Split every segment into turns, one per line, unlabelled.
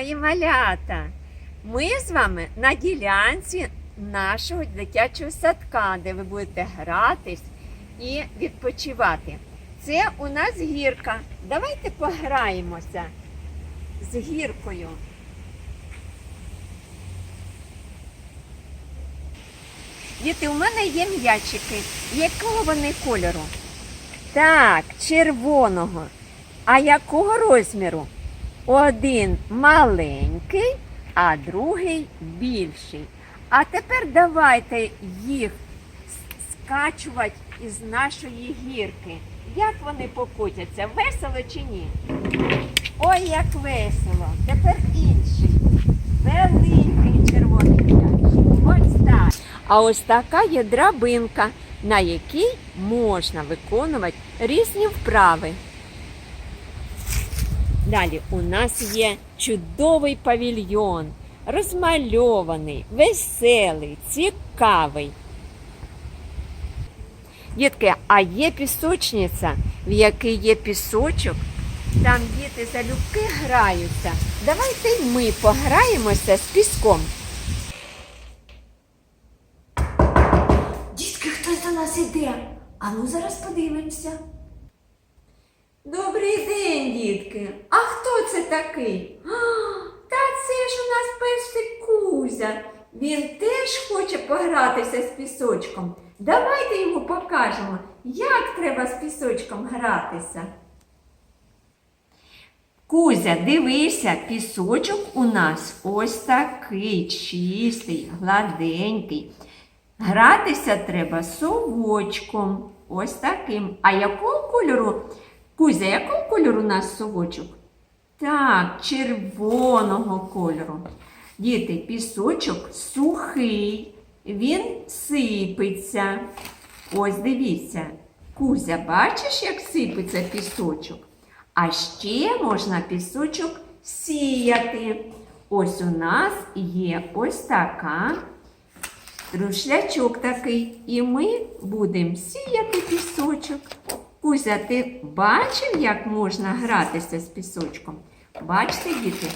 мої малята! Ми з вами на ділянці нашого дитячого садка, де ви будете гратись і відпочивати. Це у нас гірка. Давайте пограємося з гіркою. Діти, у мене є м'ячики. Якого вони кольору? Так, червоного. А якого розміру? Один маленький, а другий більший. А тепер давайте їх скачувати із нашої гірки. Як вони покотяться? Весело чи ні? Ой, як весело. Тепер інший. Великий червоний м'яч. Ось так. А ось така є драбинка, на якій можна виконувати різні вправи. Далі у нас є чудовий павільйон, розмальований, веселий, цікавий. Дітки, а є пісочниця, в якій є пісочок. Там діти залюбки граються. Давайте й ми пограємося з піском.
Дітки, хтось до нас іде. А ну зараз подивимося.
Добрий день, дітки. А хто це такий? А, та це ж у нас песик Кузя. Він теж хоче погратися з пісочком. Давайте йому покажемо, як треба з пісочком гратися. Кузя, дивися, пісочок у нас ось такий чистий, гладенький. Гратися треба совочком. Ось таким. А якого кольору? Кузя, якого кольору у нас совочок? Так, червоного кольору. Діти, пісочок сухий, він сипеться. Ось дивіться. Кузя, бачиш, як сипеться пісочок? А ще можна пісочок сіяти. Ось у нас є ось така Рушлячок такий, і ми будемо сіяти пісочок. Кузя, ти бачив, як можна гратися з пісочком? Бачите, діти,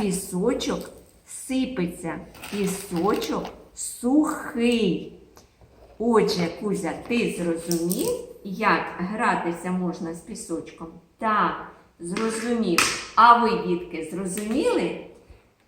пісочок сипеться, пісочок сухий. Отже, Кузя, ти зрозумів, як гратися можна з пісочком? Так, зрозумів. А ви, дітки, зрозуміли?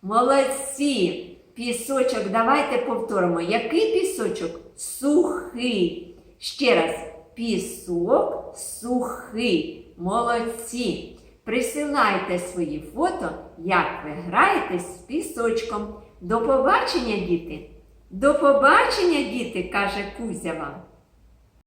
Молодці! Пісочок, давайте повторимо. Який пісочок? Сухий. Ще раз. Пісок сухий. Молодці. Присилайте свої фото, як ви граєте з пісочком. До побачення, діти! До побачення, діти, каже Кузя вам.